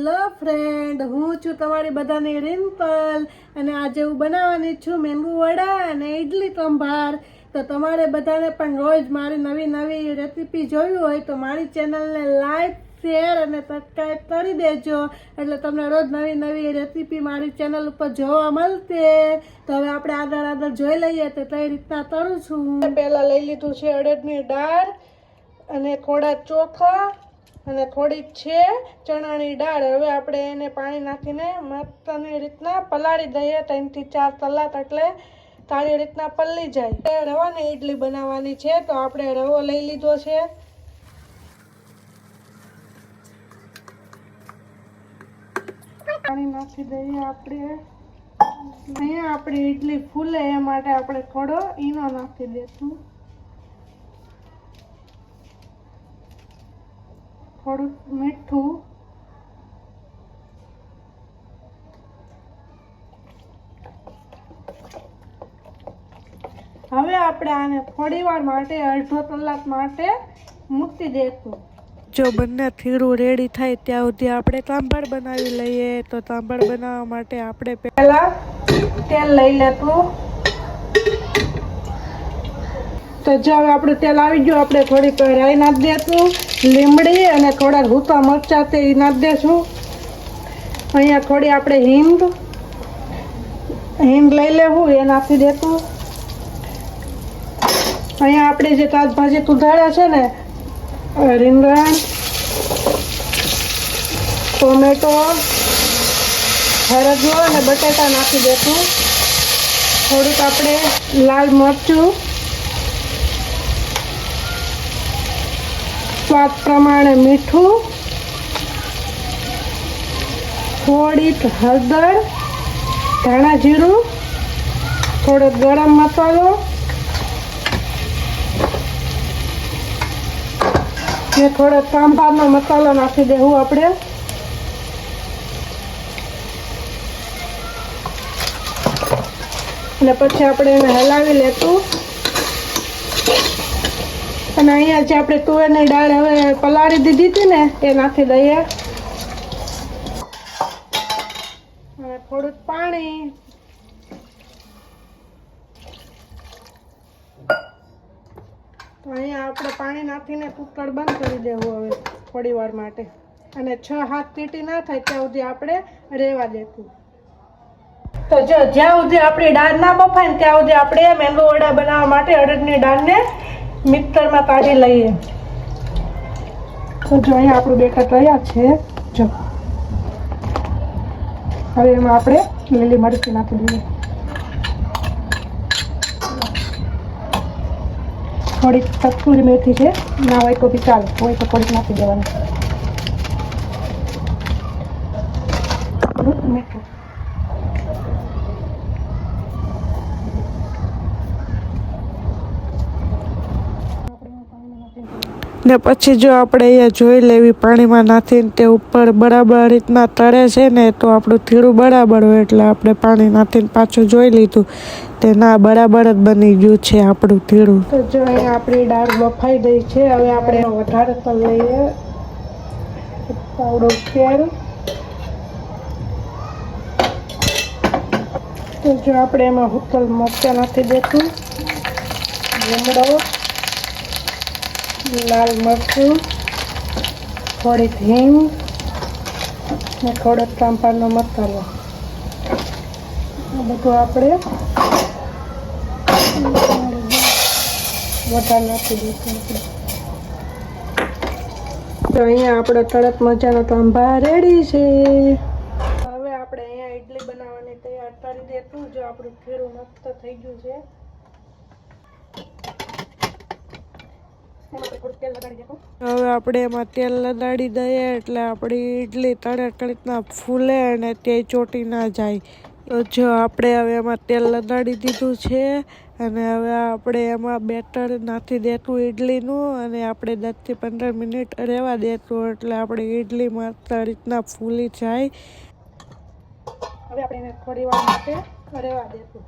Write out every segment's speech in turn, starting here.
Hello friend હું છું તમારી બધાની રિમ્પલ અને આજે હું બનાવવાની છું મેંગુ વડા અને ઇડલી સંભાર. તો તમારે બધાને પણ રોજ મારી નવી નવી રેસીપી જોવી હોય તો મારી ચેનલને લાઈક, શેર અને સબસ્ક્રાઈબ કરી દેજો. એટલે તમને રોજ નવી નવી રેસીપી મારી ચેનલ ઉપર જોવા મળશે. તો હવે આપણે આગળ આગળ જોઈ લઈએ તો કઈ રીતના કરું છું. પહેલાં લઈ લીધું છે અડદની દાળ અને થોડા ચોખા. અને થોડીક છે, ચણાની દાળ. હવે આપણે એને પાણી નાખીને મસ્તની રીતના પલાળી દઈએ. ત્રણથી ચાર કલાક એટલે સારી રીતના પલળી જાય. રવાની ઇડલી બનાવવાની છે, તો આપણે રવો લઈ લીધો છે. પાણી નાખી દઈએ આપણે. અહીંયા આપણી ઇડલી ફૂલે, એ માટે આપણે થોડો ઈનો નાખી દઈશું. થોડુંક મીઠું. હવે આપણે આને થોડી વાર માટે અડધો કલાક માટે મૂકી દઈશું જો બંને થીરું રેડી થાય ત્યાં સુધી આપણે તાંભળ બનાવી લઈએ તો તાંભળ બનાવવા માટે આપણે પહેલાં તેલ લઈ લેતું તો હવે આપણે તેલ આવી ગયું, આપણે થોડીક રાઈ નાખી દેશું, લીમડી અને થોડા ભૂતા મરચાં તે એ નાખી દેશું. અહીંયા થોડી આપણે હિંગ હિંગ લઈ લેવું, એ નાખી દેતું અહીંયા આપણે જે શાકભાજી સુધાર્યા છે ને રીંગણ, ટોમેટો હરદો અને બટેટા નાખી દેતું થોડુંક આપણે લાલ મરચું સ્વાદ પ્રમાણે મીઠું, થોડીક હળદર, ધાણા જીરું થોડો ગરમ મસાલો, ને થોડો સાંભારનો મસાલો નાખી દેવું આપણે. અને પછી આપણે એને હલાવી લેતું અને અહીંયા જે આપણે તુવેરની દાળ હવે પલાળી દીધી હતી ને એ નાખી દઈએ થોડુંક પાણી. અહીંયા આપણે પાણી નાખીને કુકર બંધ કરી દેવું હવે થોડી વાર માટે. અને છ હાથ સીટી ના થાય ત્યાં સુધી આપણે રહેવા દેતું. તો જો, જ્યાં સુધી આપણી દાળ ના બફાય ને ત્યાં સુધી આપણે મેંદુ વડા બનાવવા માટે અડદની દાળને મિક્સરમાં કાઢી લઈએ. તો જો અહીંયા આપણું બેટર તૈયાર છે. જો. હવે એમાં આપણે લીલી મરચી નાખી દઈએ. થોડીક કસ્તુરી મેથી છે. ના હોય તો બી ચાલે. હોય તો થોડીક નાખી દેવાની. મીઠું ને પછી જો આપણે અહીંયા જોઈ લેવી પાણીમાં નાખીને તે ઉપર બરાબર રીતના તળે છે ને, તો આપણું થીડું બરાબર હોય એટલે આપણે પાણી નાખીને પાછું જોઈ લીધું. તે ના, બરાબર જ બની ગયું છે આપણું થીડું તો જો અહીંયા આપણી દાળ બફાઈ ગઈ છે, હવે આપણે વધારે તો લઈએ. તો જો આપણે એમાં હુકલ મોકતા નાખી દેતું લીમડો. લાલ મરચું, થોડીક હિંગ ને થોડોક ચાંપાનો મસાલો. આ બધું આપણે વધારે નાખી દઈશું. તો અહીંયા આપણો તરત મજાનો તાંભા રેડી છે. હવે આપણે અહીંયા ઇડલી બનાવવાની તૈયાર કરી દેતું જો આપણું ખીરું મસ્ત થઈ ગયું છે. હવે આપણે એમાં તેલ લગાડી દઈએ એટલે આપણી ઈડલી તરત રીતના ફૂલે અને તે ચોટી ના જાય. તો જો આપણે હવે એમાં તેલ લગાડી દીધું છે અને હવે આપણે એમાં બેટર નાખી દેતું ઈડલીનું અને આપણે દસથી પંદર મિનિટ રહેવા દેતું એટલે આપણી ઈડલી મસ્ત રીતના ફૂલી જાય. હવે આપણે થોડી વાર માટે રહેવા દેતું.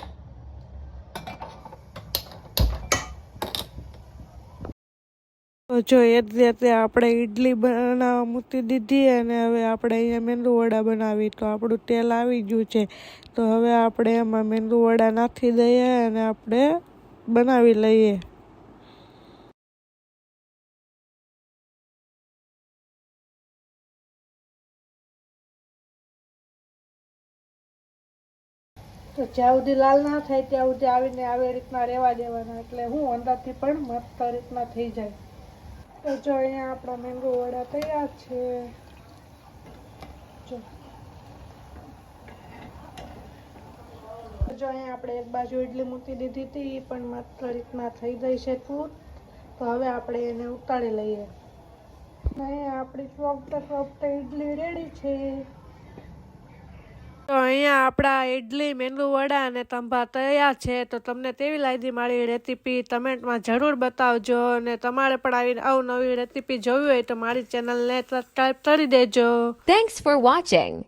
જો એ જ રીતે આપણે ઈડલી બનાવવા મૂકી દીધી અને હવે આપણે અહીંયા મેંદુ બનાવી. તો આપણું તેલ આવી ગયું છે. તો હવે આપણે એમાં મેંદુ વડા નાખી દઈએ અને આપણે બનાવી લઈએ. તો જ્યાં સુધી લાલ ના થાય ત્યાં સુધી આવીને આવી રીતના રહેવા દેવાના. એટલે હું અંદરથી પણ મસ્ત રીતના થઈ જાય. જો અહીંયા આપણા મેંગો વડા તૈયાર છે. જો. અહીંયા આપણે એક બાજુ ઇડલી મૂકી દીધી હતી પણ માત્ર રીતના થઈ ગઈ છે ફૂટ. તો હવે આપણે એને ઉતારી લઈએ. અહીંયા આપણી ફોક્ટ ફોક્ટ ઇડલી રેડી છે. તો અહીંયા આપણા ઇડલી મેંદુ વડા અને તંબા તૈયાર છે, તો તમને કેવી લાગી મારી રેસીપી કમેન્ટમાં જરૂર બતાવજો અને તમારે પણ આવી અવનવી રેસીપી જોવી હોય તો મારી ચેનલને સબસ્ક્રાઈબ કરી દેજો થેન્ક્સ ફોર watching.